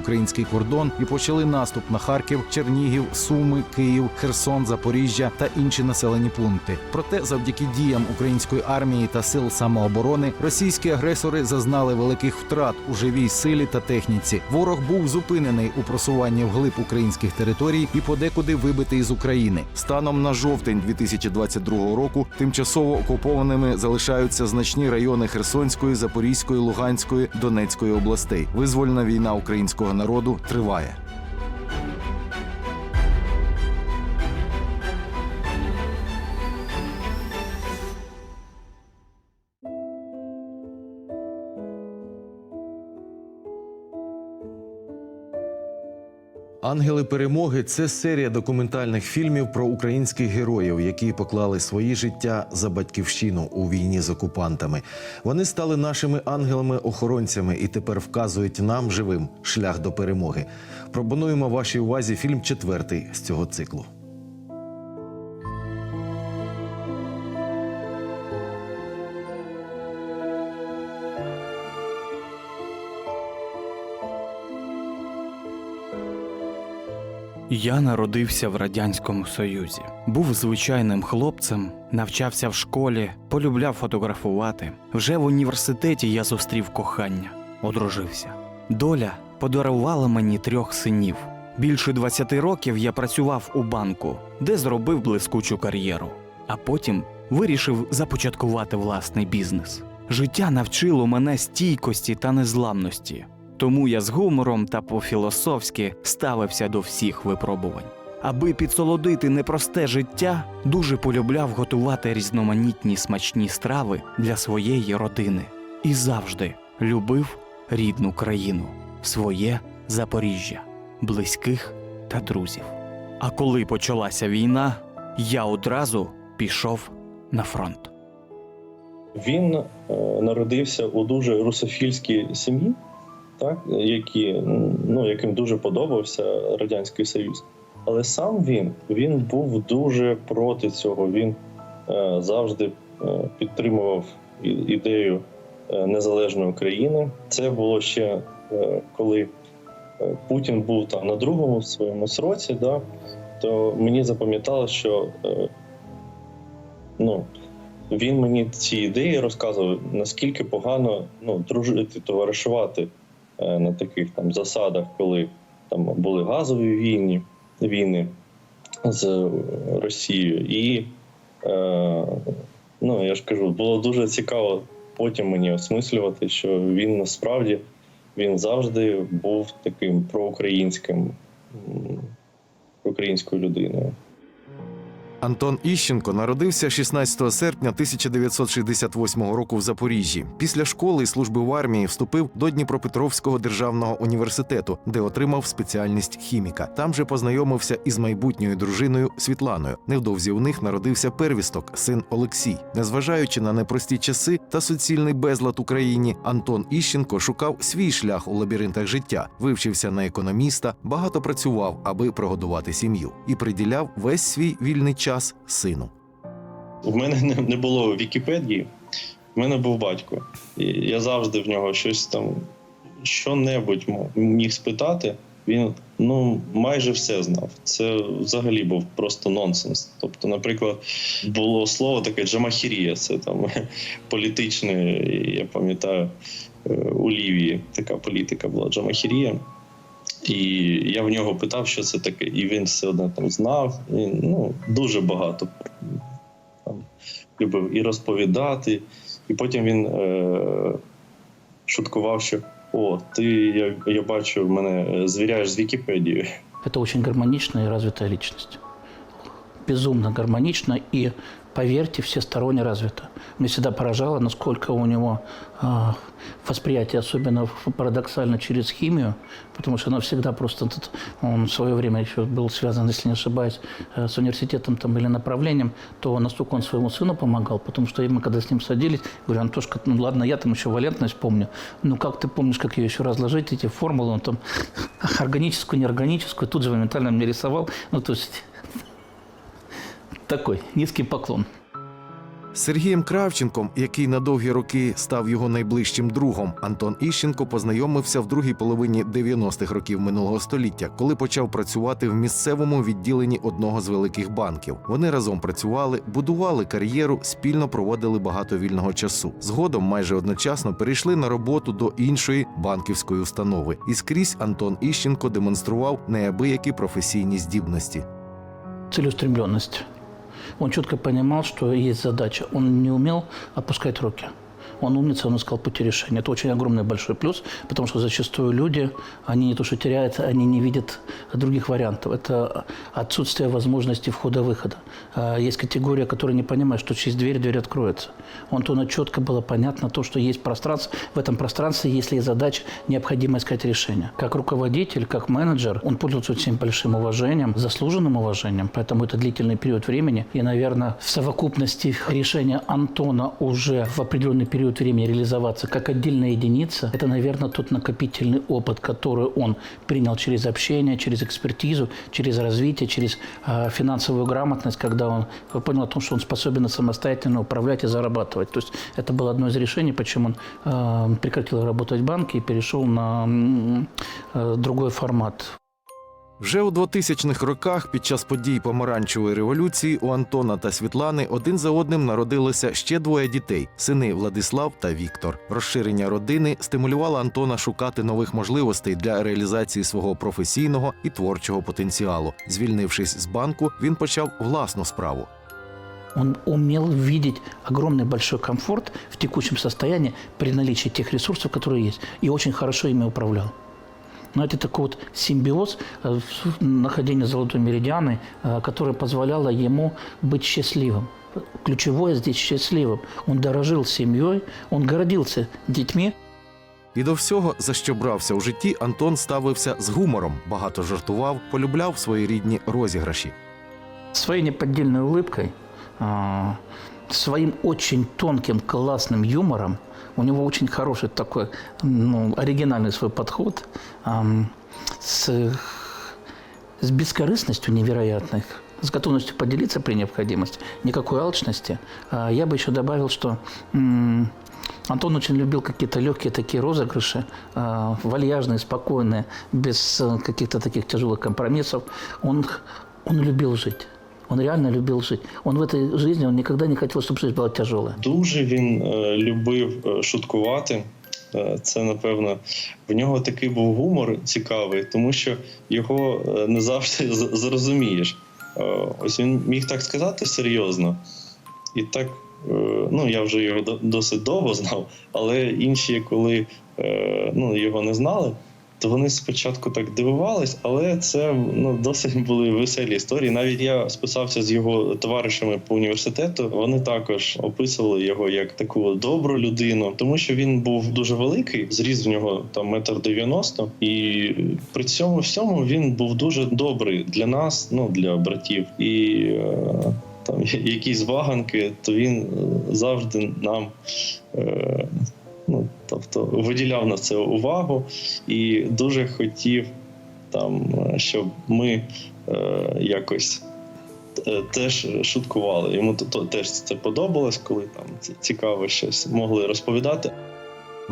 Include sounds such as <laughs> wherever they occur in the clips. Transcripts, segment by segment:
український кордон і почали наступ на Харків, Чернігів, Суми, Київ, Херсон, Запоріжжя та інші населені пункти. Проте, завдяки діям української армії та сил самооборони, російські агресори зазнали великих втрат у живій силі та техніці. Ворог був зупинений у просуванні вглиб українських територій і подекуди вибитий з України. Станом на жовтень 2022 року тимчасово окупованими залишаються значні райони Херсонської, Запорізької, Луганської, Донецької областей. Визвольна війна українського народу триває. Ангели перемоги це серія документальних фільмів про українських героїв, які поклали свої життя за батьківщину у війні з окупантами. Вони стали нашими ангелами-охоронцями і тепер вказують нам живим шлях до перемоги. Пропонуємо вашій увазі фільм четвертий з цього циклу. Я народився в Радянському Союзі. Був звичайним хлопцем, навчався в школі, полюбляв фотографувати. Вже в університеті я зустрів кохання, одружився. Доля подарувала мені трьох синів. Більше 20 років я працював у банку, де зробив блискучу кар'єру, а потім вирішив започаткувати власний бізнес. Життя навчило мене стійкості та незламності. Тому я з гумором та по-філософськи ставився до всіх випробувань. Аби підсолодити непросте життя, дуже полюбляв готувати різноманітні смачні страви для своєї родини і завжди любив рідну країну, своє Запоріжжя, близьких та друзів. А коли почалася війна, я одразу пішов на фронт. Він е, народився у дуже русофільській сім'ї, так, які, ну, яким дуже подобався Радянський Союз. Але сам він, він був дуже проти цього. Він е, завжди е, підтримував ідею е, незалежної України. Це було ще е, коли е, Путін був там на другому своєму сроці, да, то мені запам'яталося, що е, ну, він мені ці ідеї розказував, наскільки погано ну, дружити, товаришувати на таких там засадах, коли там були газові війни, війни з е, Росією. І е, ну, я ж кажу, було дуже цікаво потім мені осмислювати, що він насправді він завжди був таким проукраїнським, м, проукраїнською людиною. Антон Іщенко народився 16 серпня 1968 року в Запоріжжі. Після школи і служби в армії вступив до Дніпропетровського державного університету, де отримав спеціальність хіміка. Там же познайомився із майбутньою дружиною Світланою. Невдовзі у них народився первісток, син Олексій. Незважаючи на непрості часи та суцільний безлад Україні, Антон Іщенко шукав свій шлях у лабіринтах життя, вивчився на економіста, багато працював, аби прогодувати сім'ю, і приділяв весь свій вільний час сину. У мене не, не було Вікіпедії, в мене був батько. І я завжди в нього щось там що-небудь міг спитати, він ну майже все знав. Це взагалі був просто нонсенс. Тобто, наприклад, було слово таке джамахірія, це там <laughs> політичне, я пам'ятаю, е, у Лівії така політика була джамахірія. І я в нього питав, що це таке, і він все одно там знав. Він ну, дуже багато там, любив і розповідати. І потім він е, шуткував, що о, ти я, я бачу, мене е, звіряєш з Вікіпедією. Это очень гармоничная и развитая личность. Безумно гармонично и, поверьте, всесторонне развита. Меня всегда поражало, насколько у него а, восприятие, особенно парадоксально через химию, потому что она всегда просто... Он в свое время еще был связан, если не ошибаюсь, э, с университетом там, или направлением, то настолько он своему сыну помогал, потому что мы когда с ним садились, говорю, Антошка, ну ладно, я там еще валентность помню, ну как ты помнишь, как ее еще разложить, эти формулы, он там <laughs> органическую, неорганическую, тут же моментально мне рисовал. Ну, то есть такой низкий поклон. Сергієм Кравченком, який на довгі роки став його найближчим другом, Антон Іщенко познайомився в другій половині 90-х років минулого століття, коли почав працювати в місцевому відділенні одного з великих банків. Вони разом працювали, будували кар'єру, спільно проводили багато вільного часу. Згодом майже одночасно перейшли на роботу до іншої банківської установи. І скрізь Антон Іщенко демонстрував неабиякі професійні здібності. Целеустремленность. Он четко понимал, что есть задача. Он не умел опускать руки. Он умница, он искал пути решения. Это очень огромный большой плюс, потому что зачастую люди, они не то что теряются, они не видят других вариантов. Это отсутствие возможности входа-выхода. А Есть категория, которая не понимает, что через дверь дверь откроется. У Антона четко было понятно то, что есть пространство. В этом пространстве, если есть задача, необходимо искать решение. Как руководитель, как менеджер, он пользуется очень большим уважением, заслуженным уважением. Поэтому это длительный период времени. И, наверное, в совокупности решения Антона уже в определенный период времени реализоваться как отдельная единица, это, наверное, тот накопительный опыт, который он принял через общение, через экспертизу, через развитие, через э, финансовую грамотность, когда он понял о том, что он способен самостоятельно управлять и зарабатывать. То есть это было одно из решений, почему он э, прекратил работать в банке и перешел на э, другой формат. Вже у 2000-х роках, під час подій помаранчевої революції, у Антона та Світлани один за одним народилося ще двоє дітей: сини Владислав та Віктор. Розширення родини стимулювало Антона шукати нових можливостей для реалізації свого професійного і творчого потенціалу. Звільнившись з банку, він почав власну справу. Он умел видеть огромный большой комфорт в текущем состоянии при наличии тех ресурсов, которые есть, и очень хорошо ими управлял. Но это такой вот симбиоз э, в- нахождения золотой меридианы, э, которое позволяло ему быть счастливым. Ключевое здесь счастливым. Он дорожил семьей, он гордился детьми, І до всього, за що брався у житті, Антон ставився з гумором, багато жартував, полюбляв свої рідні розіграші. своей неподдельной улыбкой, а, своим очень тонким, классным юмором. У него очень хороший такой, ну, оригинальный свой подход ам, с, с бескорыстностью невероятной, с готовностью поделиться при необходимости, никакой алчности. А Я бы еще добавил, что м, Антон очень любил какие-то легкие такие розыгрыши, а, вальяжные, спокойные, без э, каких-то таких тяжелых компромиссов. Он, он любил жить. Он реально любил жить. Он в этой жизни он никогда не хотел, чтобы жизнь была тяжелая. Дуже він е, любив е, шуткувати. Е, Це напевно в нього такий був гумор цікавий, тому що його е, не завжди з- зрозумієш. Е, Ось він міг так сказати серйозно, і так, е, ну я вже його до- досить довго знав, але інші, коли е, ну, його не знали, то вони спочатку так дивувались, але це ну досить були веселі історії. Навіть я списався з його товаришами по університету. Вони також описували його як таку добру людину, тому що він був дуже великий, зріс в нього там метр дев'яносто, і при цьому всьому він був дуже добрий для нас, ну для братів. І е, там <laughs> якісь ваганки, то він е, завжди нам. Е, Ну, тобто виділяв на це увагу і дуже хотів там, е, щоб ми е, якось е, теж шуткували. Йому то, теж це подобалось, коли там ці- цікаво щось могли розповідати.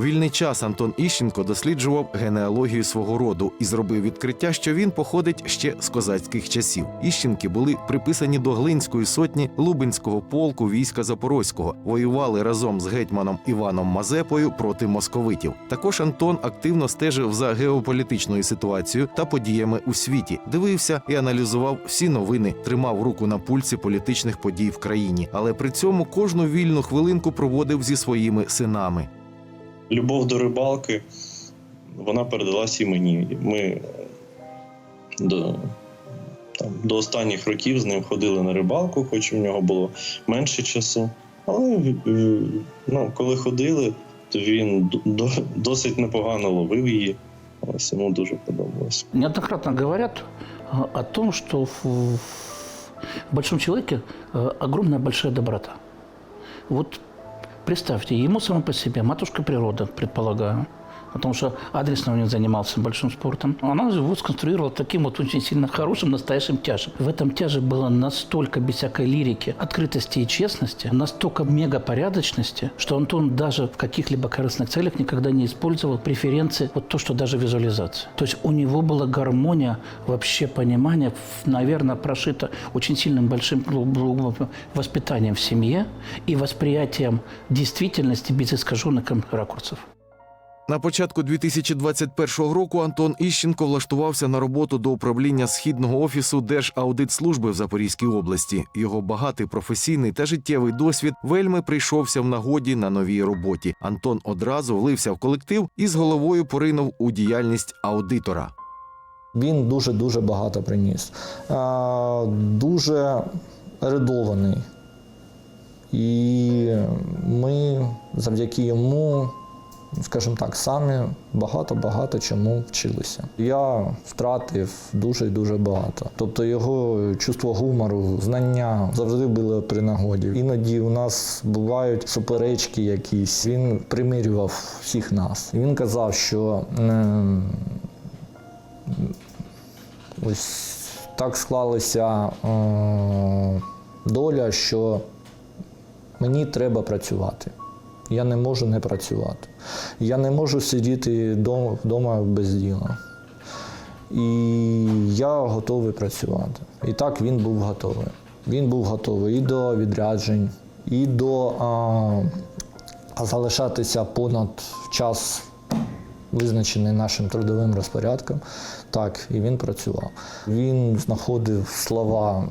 Вільний час Антон Іщенко досліджував генеалогію свого роду і зробив відкриття, що він походить ще з козацьких часів. Іщенки були приписані до Глинської сотні Лубенського полку війська Запорозького, воювали разом з гетьманом Іваном Мазепою проти московитів. Також Антон активно стежив за геополітичною ситуацією та подіями у світі, дивився і аналізував всі новини, тримав руку на пульсі політичних подій в країні, але при цьому кожну вільну хвилинку проводив зі своїми синами. Любов до рибалки вона передалась і мені. Ми е, до, там, до останніх років з ним ходили на рибалку, хоч у нього було менше часу. Але е, ну, коли ходили, то він до- досить непогано ловив її. Ось йому дуже подобалось. Неоднократно говорят э, о том, что в, в большом человеке э, огромная большая доброта. Вот представьте, ему само по себе, матушка природа, предполагаю, потому что адресно он занимался большим спортом, она его сконструировала таким вот очень сильно хорошим, настоящим тяжем. В этом тяже было настолько без всякой лирики, открытости и честности, настолько мегапорядочности, что Антон даже в каких-либо корыстных целях никогда не использовал преференции, вот то, что даже визуализация. То есть у него была гармония, вообще понимание, наверное, прошито очень сильным большим воспитанием в семье и восприятием действительности без искаженных ракурсов. На початку 2021 року Антон Іщенко влаштувався на роботу до управління східного офісу Держаудитслужби в Запорізькій області. Його багатий професійний та життєвий досвід вельми прийшовся в нагоді на новій роботі. Антон одразу влився в колектив і з головою поринув у діяльність аудитора. Він дуже-дуже багато приніс. Дуже ерудований. І ми завдяки йому, скажімо так, самі багато-багато чому вчилися. Я втратив дуже і дуже багато. Тобто його чувство гумору, знання завжди було при нагоді. Іноді у нас бувають суперечки якісь. Він примирював всіх нас. Він казав, що. ем, Ось так склалася е, доля, що мені треба працювати. Я не можу не працювати. Я не можу сидіти вдома без діла. І я готовий працювати. І так він був готовий. Він був готовий і до відряджень, і до а, залишатися понад час визначений нашим трудовим розпорядком. Так, і він працював. Він знаходив слова,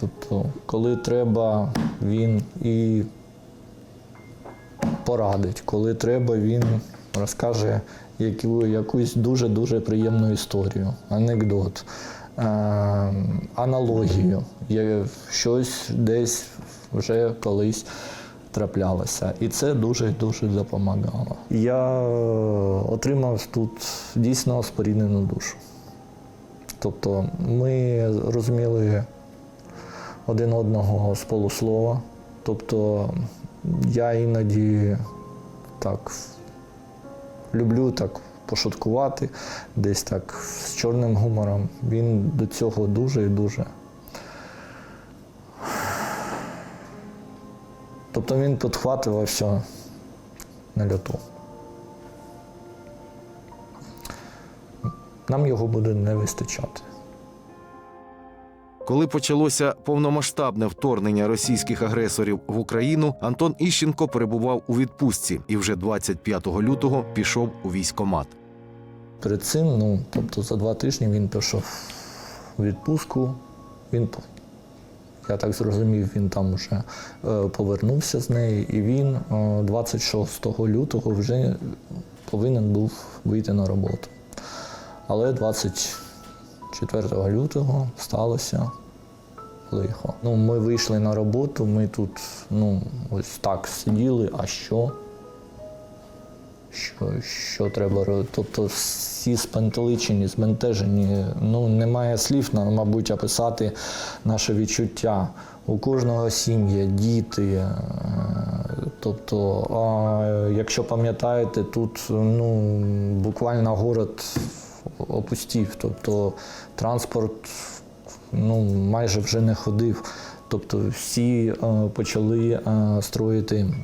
тобто, коли треба, він і порадить, коли треба, він розкаже яку, якусь дуже-дуже приємну історію, анекдот, е, аналогію, є щось десь вже колись траплялося. І це дуже-дуже допомагало. Я отримав тут дійсно споріднену душу. Тобто ми розуміли один одного з полуслова. Тобто я іноді так люблю так пошуткувати, десь так з чорним гумором. Він до цього дуже і дуже. Тобто він підхватував все на льоту. Нам його буде не вистачати. Коли почалося повномасштабне вторгнення російських агресорів в Україну, Антон Іщенко перебував у відпустці і вже 25 лютого пішов у військкомат. Перед цим, ну, тобто за два тижні він пішов у відпустку. Він, я так зрозумів, він там вже е, повернувся з неї, і він е, 26 лютого вже повинен був вийти на роботу. Але 24 лютого сталося лихо. Ну, ми вийшли на роботу, ми тут ну, ось так сиділи, а що? що, що треба робити. Тобто всі спантеличені, збентежені. Ну, немає слів, мабуть, описати наше відчуття. У кожного сім'я, діти. е, Тобто, а, якщо пам'ятаєте, тут ну, буквально город опустів. Тобто транспорт ну, майже вже не ходив. Тобто всі е, почали е, строїти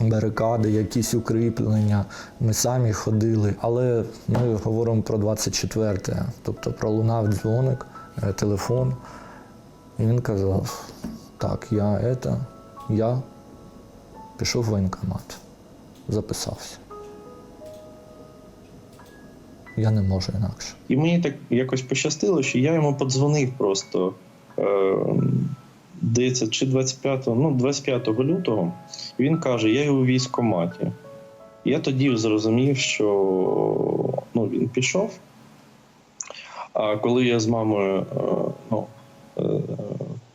барикади, якісь укріплення. Ми самі ходили. Але ми говоримо про 24-те. Тобто пролунав дзвоник, е, телефон. І він казав: так, я это, я пішов в воєнкомат, записався. Я не можу інакше. І мені так якось пощастило, що я йому подзвонив просто. Е, Здається, чи 25, ну, 25 лютого він каже: Я у військкоматі. Я тоді зрозумів, що ну, він пішов. А коли я з мамою е, ну, е,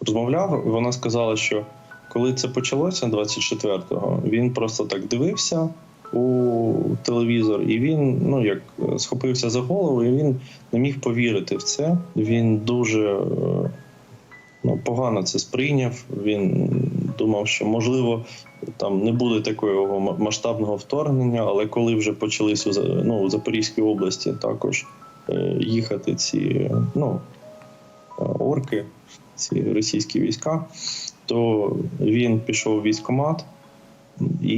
розмовляв, вона сказала, що коли це почалося 24-го, він просто так дивився у телевізор, і він ну як схопився за голову, і він не міг повірити в це. Він дуже е, ну, погано це сприйняв. Він думав, що можливо там не буде такого масштабного вторгнення, але коли вже почались у ну, у Запорізькій області також е, їхати ці ну, е, орки, ці російські війська, то він пішов в військкомат і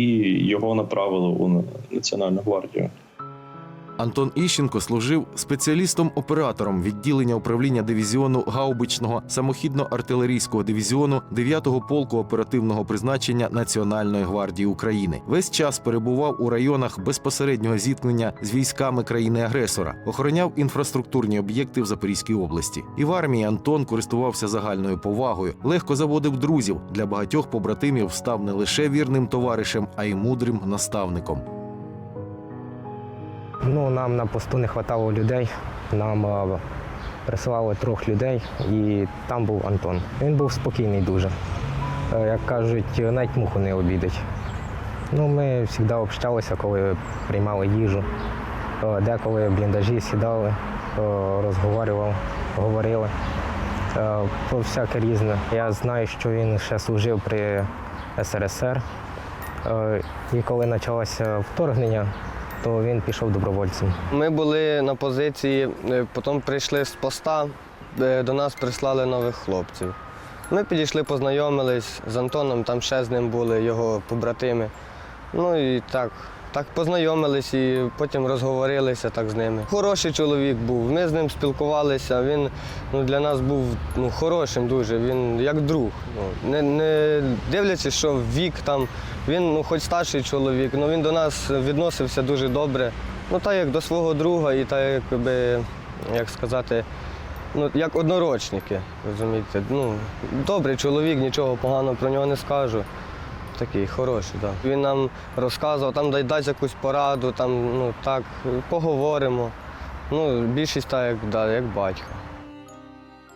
його направили у Національну гвардію. Антон Іщенко служив спеціалістом-оператором відділення управління дивізіону гаубичного самохідно-артилерійського дивізіону 9-го полку оперативного призначення Національної гвардії України. Весь час перебував у районах безпосереднього зіткнення з військами країни-агресора, охороняв інфраструктурні об'єкти в Запорізькій області. І в армії Антон користувався загальною повагою, легко заводив друзів. Для багатьох побратимів став не лише вірним товаришем, а й мудрим наставником. Ну, нам на посту не вистачало людей. Нам е, присилали трьох людей, і там був Антон. Він був спокійний дуже. Е, Як кажуть, навіть муху не обідать. Ну, ми завжди общалися, коли приймали їжу. Е, Деколи в бліндажі сідали, розговорювали, говорили. Про всяке різне. Я знаю, що він ще служив при СРСР. І коли почалося вторгнення, то він пішов добровольцем. Ми були на позиції, е, потім прийшли з поста, до нас прислали нових хлопців. Ми підійшли, познайомились з Антоном, там ще з ним були його побратими. Ну і так, так познайомились і потім розговорилися так з ними. Хороший чоловік був, ми з ним спілкувалися, він ну, для нас був ну, хорошим дуже, він як друг. Ну, не, не дивлячись, що вік там, він ну, хоч старший чоловік, але він до нас відносився дуже добре. Ну, так як до свого друга і так, якби, як сказати, ну, як однорочники, розумієте. Ну, добрий чоловік, нічого поганого про нього не скажу. Такий хороший. Да. Він нам розказував, там дасть якусь пораду, там, ну так, поговоримо. Ну, більшість так, як, да, як батько.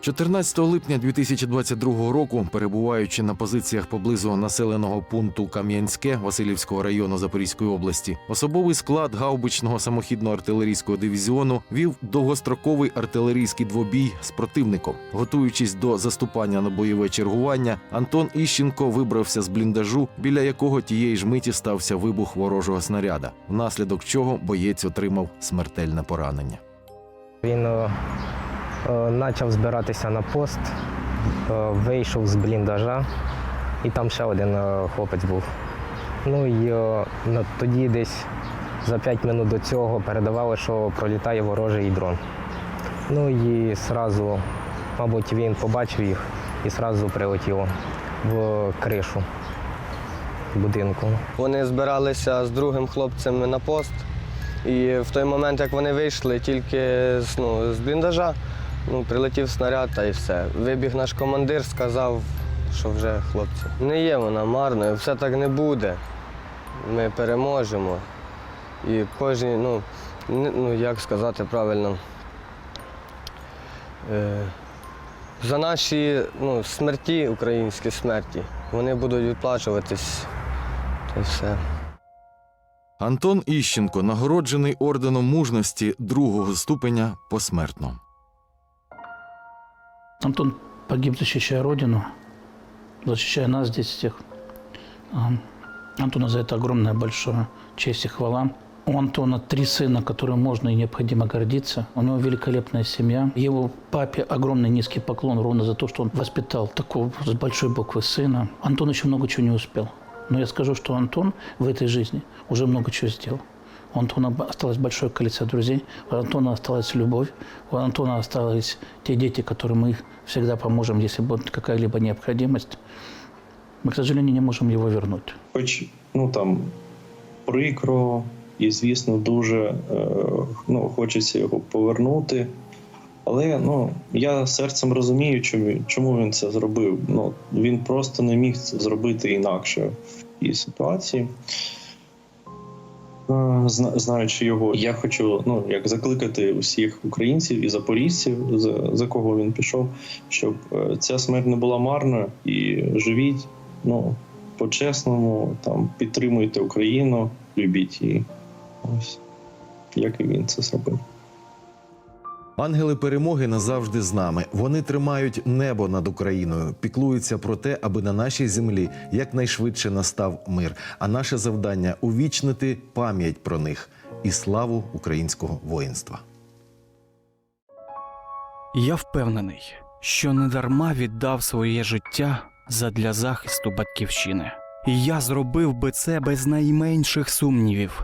14 липня 2022 року, перебуваючи на позиціях поблизу населеного пункту Кам'янське Васильівського району Запорізької області, особовий склад гаубичного самохідно-артилерійського дивізіону вів довгостроковий артилерійський двобій з противником. Готуючись до заступання на бойове чергування, Антон Іщенко вибрався з бліндажу, біля якого тієї ж миті стався вибух ворожого снаряда, внаслідок чого боєць отримав смертельне поранення. Він почав збиратися на пост, е, вийшов з бліндажа, і там ще один е, хлопець був. Ну і е, на- тоді десь за 5 минут до цього передавали, що пролітає ворожий дрон. Ну і одразу, мабуть, він побачив їх і одразу прилетіло в кришу будинку. Вони збиралися з другим хлопцем на пост. І в той момент, як вони вийшли, тільки ну, з бліндажа ну, прилетів снаряд та і все. Вибіг наш командир, сказав, що вже хлопці. Не є вона марною, все так не буде. Ми переможемо. І кожні, ну, ну як сказати правильно, е, за наші ну, смерті, українські смерті, вони будуть відплачуватись. Та й все. Антон Іщенко нагороджений орденом мужності другого ступеня посмертно. Антон погиб, защищая Родину, защищая нас здесь всех. А, Антону за это огромная большая честь и хвала. У Антона три сына, которым можно и необходимо гордиться. У него великолепная семья. Его папе огромный низкий поклон ровно за то, что он воспитал такого с большой буквы сына. Антон еще много чего не успел. Но я скажу, что Антон в этой жизни уже много чего сделал. У Антона б- осталось большое количество друзей, у Антона осталась любовь, у Антона остались те дети, которым мы всегда поможем, если будет какая-либо необходимость. Мы, к сожалению, не можем его вернуть. Хоч ну там прикро і, звісно, дуже е, ну, хочеться його повернути. Але ну, я серцем розумію, чому, чому він це зробив. Ну, він просто не міг це зробити інакше в цій ситуації. Зна- Знаючи його, я хочу ну, як закликати усіх українців і запорізців, за, за кого він пішов, щоб е, ця смерть не була марною і живіть ну, по-чесному, там підтримуйте Україну, любіть її. Ось як і він це зробив. Ангели перемоги назавжди з нами. Вони тримають небо над Україною, піклуються про те, аби на нашій землі якнайшвидше настав мир. А наше завдання увічнити пам'ять про них і славу українського воїнства. Я впевнений, що недарма віддав своє життя задля захисту батьківщини. І я зробив би це без найменших сумнівів,